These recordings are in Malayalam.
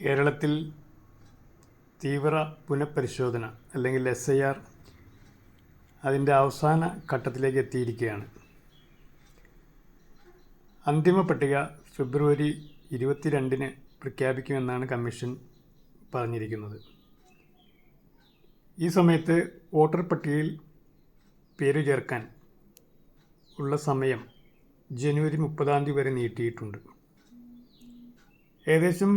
കേരളത്തിൽ തീവ്ര പുനഃപരിശോധന അല്ലെങ്കിൽ എസ് ഐ ആർ അതിന്റെ അവസാന ഘട്ടത്തിലേക്ക് എത്തിയിരിക്കുകയാണ്. അന്തിമ പട്ടിക ഫെബ്രുവരി ഇരുപത്തിരണ്ടിന് പ്രഖ്യാപിക്കുമെന്നാണ് കമ്മീഷൻ പറഞ്ഞിരിക്കുന്നത്. ഈ സമയത്ത് വോട്ടർ പട്ടികയിൽ പേര് ചേർക്കാൻ ഉള്ള സമയം ജനുവരി മുപ്പതാം തീയതി വരെ നീട്ടിയിട്ടുണ്ട്. ഏകദേശം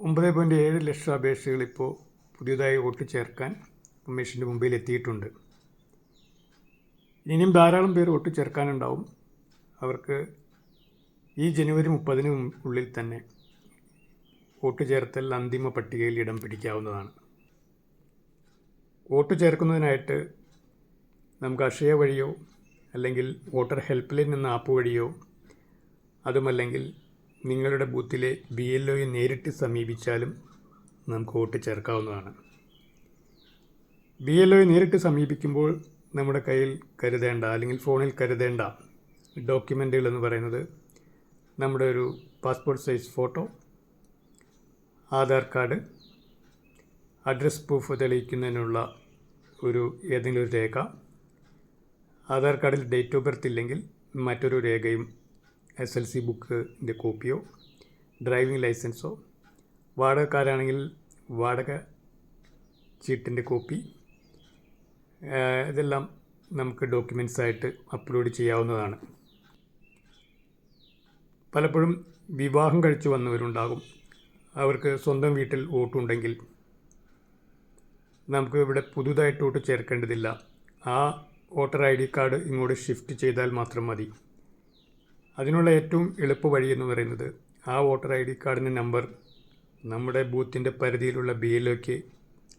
ഒമ്പത് പോയിന്റ് ഏഴ് ലക്ഷം അപേക്ഷകൾ ഇപ്പോൾ പുതിയതായി വോട്ട് ചേർക്കാൻ കമ്മീഷന്റെ മുമ്പിൽ എത്തിയിട്ടുണ്ട് ഇനിയും ധാരാളം പേർ വോട്ട് ചേർക്കാനുണ്ടാവും അവർക്ക് ഈ ജനുവരി മുപ്പതിന് ഉള്ളിൽ തന്നെ വോട്ട് ചേർത്തൽ അന്തിമ പട്ടികയിൽ ഇടം പിടിക്കാവുന്നതാണ്. വോട്ട് ചേർക്കുന്നതിനായിട്ട് നമുക്ക് അക്ഷയ വഴിയോ അല്ലെങ്കിൽ വോട്ടർ ഹെൽപ്പ് ലൈൻ എന്ന ആപ്പ് വഴിയോ അതുമല്ലെങ്കിൽ നിങ്ങളുടെ ബൂത്തിലെ ബി എൽ ഒയെ നേരിട്ട് സമീപിച്ചാലും നമുക്ക് വോട്ട് ചേർക്കാവുന്നതാണ്. ബി എൽ ഒയെ നേരിട്ട് സമീപിക്കുമ്പോൾ നമ്മുടെ കയ്യിൽ കരുതേണ്ട അല്ലെങ്കിൽ ഫോണിൽ കരുതേണ്ട ഡോക്യുമെന്റുകൾ എന്ന് പറയുന്നത് നമ്മുടെ ഒരു passport size photo Aadhaar card address proof തെളിയിക്കുന്നതിനുള്ള ഒരു ഏതെങ്കിലും ഒരു രേഖ ആധാർ കാർഡിൽ ഡേറ്റ് ഓഫ് ബർത്ത് ഇല്ലെങ്കിൽ മറ്റൊരു രേഖയും എസ് എൽ സി ബുക്കിന്റെ കോപ്പിയോ ഡ്രൈവിംഗ് ലൈസൻസോ വാടകക്കാരാണെങ്കിൽ വാടക ചീട്ടിന്റെ കോപ്പി ഇതെല്ലാം നമുക്ക് ഡോക്യുമെന്റ്സ് ആയിട്ട് അപ്ലോഡ് ചെയ്യാവുന്നതാണ്. പലപ്പോഴും വിവാഹം കഴിച്ചു വന്നവരുണ്ടാകും. അവർക്ക് സ്വന്തം വീട്ടിൽ വോട്ടുണ്ടെങ്കിൽ നമുക്ക് ഇവിടെ പുതുതായിട്ട് വോട്ട് ചേർക്കേണ്ടതില്ല. ആ വോട്ടർ ഐ ഡി കാർഡ് ഇങ്ങോട്ട് ഷിഫ്റ്റ് ചെയ്താൽ മാത്രം മതി. അതിനുള്ള ഏറ്റവും എളുപ്പ വഴി എന്ന് പറയുന്നത് ആ വോട്ടർ ഐ ഡി കാർഡിന്റെ നമ്പർ നമ്മുടെ ബൂത്തിന്റെ പരിധിയിലുള്ള ബി എൽ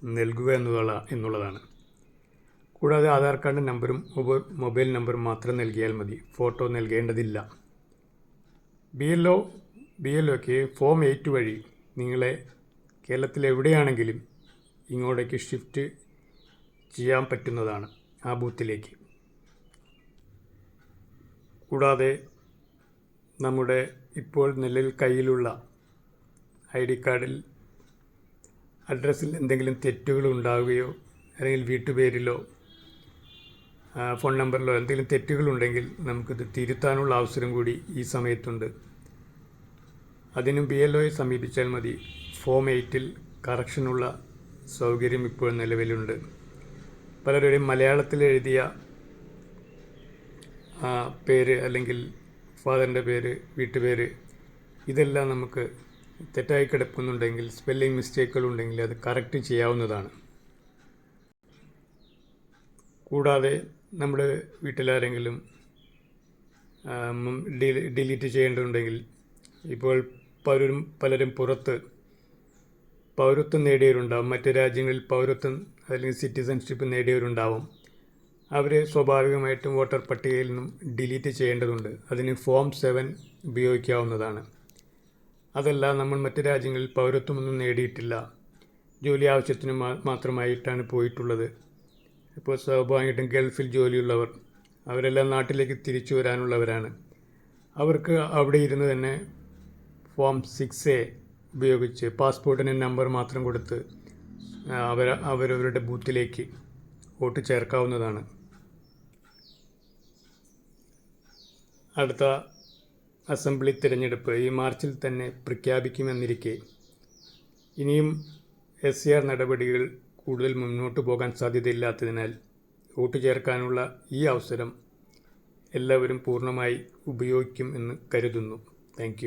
നൽകുക എന്നുള്ള എന്നുള്ളതാണ്. കൂടാതെ ആധാർ കാർഡിന്റെ നമ്പറും മൊബൈൽ നമ്പറും മാത്രം നൽകിയാൽ മതി. ഫോട്ടോ നൽകേണ്ടതില്ല. B L O B L ഒക്ക് ഫോം എയ്റ്റ് വഴി നിങ്ങളെ കേരളത്തിൽ എവിടെയാണെങ്കിലും ഇങ്ങോട്ടേക്ക് ഷിഫ്റ്റ് ചെയ്യാൻ പറ്റുന്നതാണ് ആ ബൂത്തിലേക്ക്. കൂടാതെ നമ്മുടെ ഇപ്പോൾ നിലവിൽ കയ്യിലുള്ള ഐ ഡി കാർഡിൽ അഡ്രസ്സിൽ എന്തെങ്കിലും തെറ്റുകൾ ഉണ്ടാവുകയോ അല്ലെങ്കിൽ വീട്ടുപേരിലോ ഫോൺ നമ്പറിലോ എന്തെങ്കിലും തെറ്റുകളുണ്ടെങ്കിൽ നമുക്കിത് തിരുത്താനുള്ള അവസരം കൂടി ഈ സമയത്തുണ്ട്. അതിനും ബി എൽ ഒയെ സമീപിച്ചാൽ മതി. ഫോം എയ്റ്റിൽ കറക്ഷനുള്ള സൗകര്യം ഇപ്പോൾ നിലവിലുണ്ട്. പലരുടെയും മലയാളത്തിൽ എഴുതിയ പേര് അല്ലെങ്കിൽ ഫാദറിന്റെ പേര് വീട്ടുപേര് ഇതെല്ലാം നമുക്ക് തെറ്റായി കിടക്കുന്നുണ്ടെങ്കിൽ സ്പെല്ലിംഗ് മിസ്റ്റേക്കുകൾ ഉണ്ടെങ്കിൽ അത് കറക്റ്റ് ചെയ്യാവുന്നതാണ്. കൂടാതെ നമ്മുടെ വീട്ടിലാരെങ്കിലും ഡിലീറ്റ് ചെയ്യേണ്ടതുണ്ടെങ്കിൽ ഇപ്പോൾ പലരും പലരും പുറത്ത് പൗരത്വം നേടിയവരുണ്ടാവും. മറ്റ് രാജ്യങ്ങളിൽ പൗരത്വം അല്ലെങ്കിൽ സിറ്റിസൺഷിപ്പ് നേടിയവരുണ്ടാവും. അവർ സ്വാഭാവികമായിട്ടും വോട്ടർ പട്ടികയിൽ നിന്നും ഡിലീറ്റ് ചെയ്യേണ്ടതുണ്ട്. അതിന് ഫോം സെവൻ ഉപയോഗിക്കാവുന്നതാണ്. അതല്ല നമ്മൾ മറ്റ് രാജ്യങ്ങളിൽ പൗരത്വമൊന്നും നേടിയിട്ടില്ല. ജോലി ആവശ്യത്തിന് മാത്രമായിട്ടാണ് പോയിട്ടുള്ളത്. ഇപ്പോൾ സ്വാഭാവികമായിട്ടും ഗൾഫിൽ ജോലിയുള്ളവർ അവരെല്ലാം നാട്ടിലേക്ക് തിരിച്ചു വരാനുള്ളവരാണ്. അവർക്ക് അവിടെ ഇരുന്ന് തന്നെ ഫോം സിക്സ് എ ഉപയോഗിച്ച് പാസ്പോർട്ടിന് നമ്പർ മാത്രം കൊടുത്ത് അവർ അവരവരുടെ ബൂത്തിലേക്ക് വോട്ട് ചേർക്കാവുന്നതാണ്. അടുത്ത അസംബ്ലി തിരഞ്ഞെടുപ്പ് ഈ മാർച്ചിൽ തന്നെ പ്രഖ്യാപിക്കുമെന്നിരിക്കെ. ഇനിയും എസ് സി ആർ നടപടികൾ കൂടുതൽ മുന്നോട്ട് പോകാൻ സാധ്യതയില്ലാത്തതിനാൽ വോട്ട് ചേർക്കാനുള്ള ഈ അവസരം എല്ലാവരും പൂർണമായി ഉപയോഗിക്കും എന്ന് കരുതുന്നു. താങ്ക്